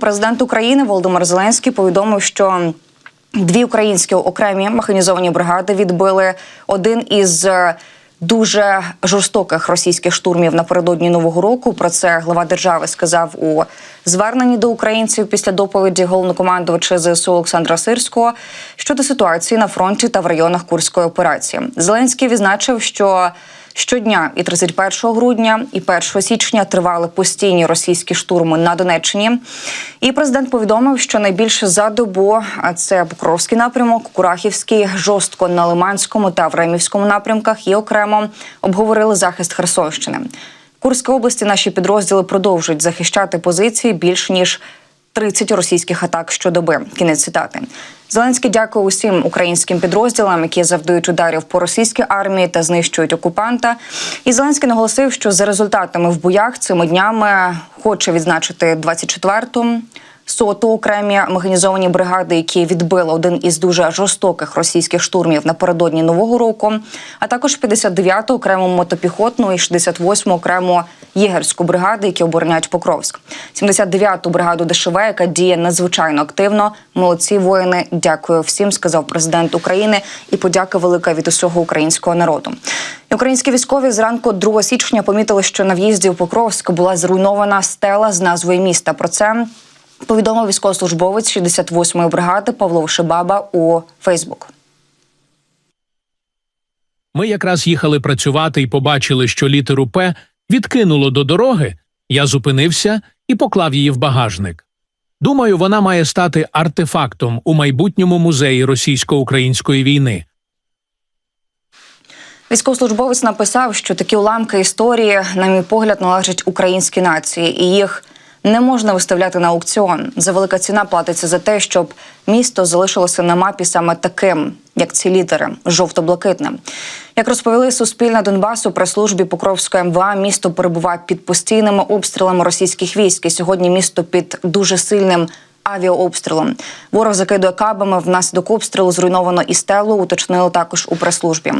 Президент України Володимир Зеленський повідомив, що дві українські окремі механізовані бригади відбили один із е, дуже жорстоких російських штурмів напередодні нового року. Про це глава держави сказав у зверненні до українців після доповіді головнокомандувача ЗСУ Олександра Сирського щодо ситуації на фронті та в районах Курської операції. Зеленський відзначив, що Щодня і 31 грудня, і 1 січня тривали постійні російські штурми на Донеччині. І президент повідомив, що найбільше за добу це Покровський напрямок, Курахівський, жорстко на Лиманському та Времівському напрямках і окремо обговорили захист Херсонщини. В Курській області наші підрозділи продовжують захищати позиції більш ніж 30 російських атак щодоби. Кінець цитати. Зеленський дякує усім українським підрозділам, які завдають ударів по російській армії та знищують окупанта. І Зеленський наголосив, що за результатами в боях цими днями хоче відзначити 24-ту соту окремі механізовані бригади, які відбили один із дуже жорстоких російських штурмів напередодні нового року, а також 59-ту окрему мотопіхотну і 68-му окрему єгерську бригади, які обороняють Покровськ, 79-ту бригаду ДШВ, яка діє надзвичайно активно. Молодці воїни, дякую всім, сказав президент України, і подяка велика від усього українського народу. Українські військові зранку 2 січня помітили, що на в'їзді в Покровськ була зруйнована стела з назвою міста. Про це повідомив військовослужбовець 68-ї бригади Павло Вишибаба у Фейсбук. Ми якраз їхали працювати і побачили, що літеру П відкинуло до дороги. Я зупинився і поклав її в багажник. Думаю, вона має стати артефактом у майбутньому музеї російсько-української війни. Військовослужбовець написав, що такі уламки історії, на мій погляд, належать українській нації, і їх не можна виставляти на аукціон. За велика ціна платиться за те, щоб місто залишилося на мапі саме таким, як ці літери жовто-блакитним. Як розповіли Суспільне Донбасу при службі Покровської МВА, місто перебуває під постійними обстрілами російських військ. І сьогодні місто під дуже сильним авіаобстрілом. Ворог закидує кабами. Внаслідок обстрілу зруйновано і стелу. Уточнили також у прес-службі.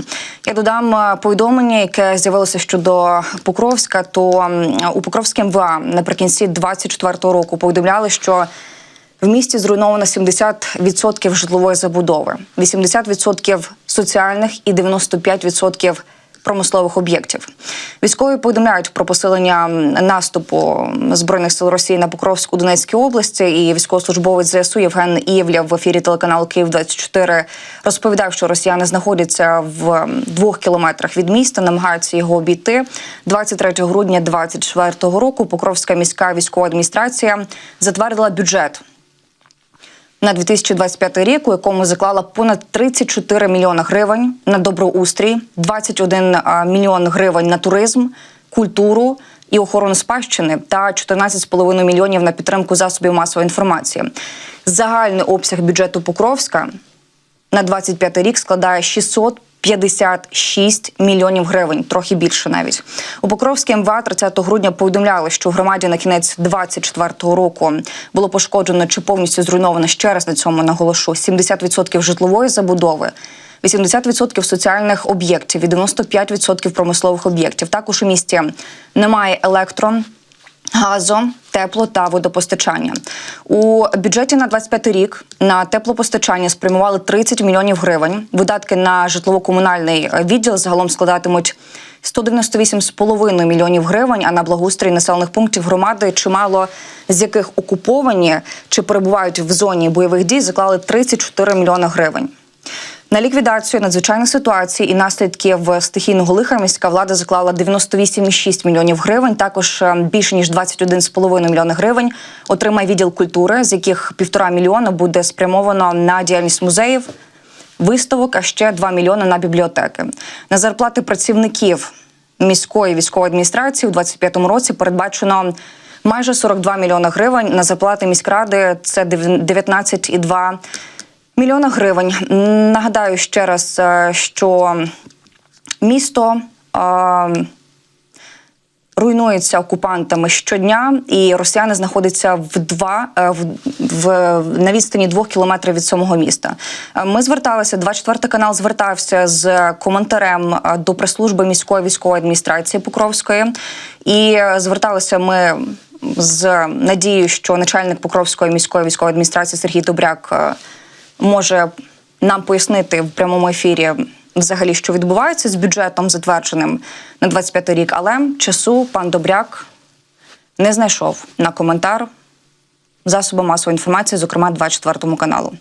Я додам е, повідомлення, яке з'явилося щодо Покровська. То у Покровській МВА наприкінці 24-го року повідомляли, що в місті зруйновано 70% житлової забудови, 80% соціальних і 95% промислових об'єктів. Військові повідомляють про посилення наступу збройних сил Росії на Покровську Донецькій області. І військовослужбовець ЗСУ Євген Євляв в ефірі телеканалу Київ 24 розповідав, що росіяни знаходяться в двох кілометрах від міста, намагаються його обійти. 23 грудня 2024 року Покровська міська військова адміністрація затвердила бюджет на 2025 рік, у якому заклала понад 34 мільйони гривень на доброустрій, 21 а, мільйон гривень на туризм, культуру і охорону спадщини та 14,5 мільйонів на підтримку засобів масової інформації. Загальний обсяг бюджету Покровська на 25 рік складає 656 мільйонів гривень, трохи більше навіть. У Покровській МВА 30 грудня повідомляли, що в громаді на кінець 24-го року було пошкоджено чи повністю зруйновано ще раз на цьому наголошу 70% житлової забудови. 80% соціальних об'єктів і 95% промислових об'єктів. Також у місті немає електро, газу, тепло та водопостачання. У бюджеті на 25 рік на теплопостачання спрямували 30 мільйонів гривень. Видатки на житлово-комунальний відділ загалом складатимуть 198,5 мільйонів гривень, а на благоустрій населених пунктів громади, чимало з яких окуповані чи перебувають в зоні бойових дій, заклали 34 мільйони гривень. На ліквідацію надзвичайних ситуацій і наслідків стихійного лиха міська влада заклала 98,6 мільйонів гривень. Також е, більше ніж 21,5 мільйони гривень отримає відділ культури, з яких півтора мільйона буде спрямовано на діяльність музеїв, виставок, а ще 2 мільйони на бібліотеки. На зарплати працівників міської військової адміністрації у 2025 році передбачено. Майже 42 мільйони гривень на зарплати міськради це 19,2 мільйона гривень. Нагадаю ще раз, е, що місто е, руйнується окупантами щодня, і росіяни знаходяться в два е, в, в на відстані двох кілометрів від самого міста. Ми зверталися. 24 канал звертався з коментарем до прес-служби міської військової адміністрації Покровської, і зверталися ми з надією, що начальник Покровської міської військової адміністрації Сергій Добряк може нам пояснити в прямому ефірі взагалі, що відбувається з бюджетом, затвердженим на 25 рік. Але часу пан Добряк не знайшов на коментар засоби масової інформації, зокрема 24 каналу.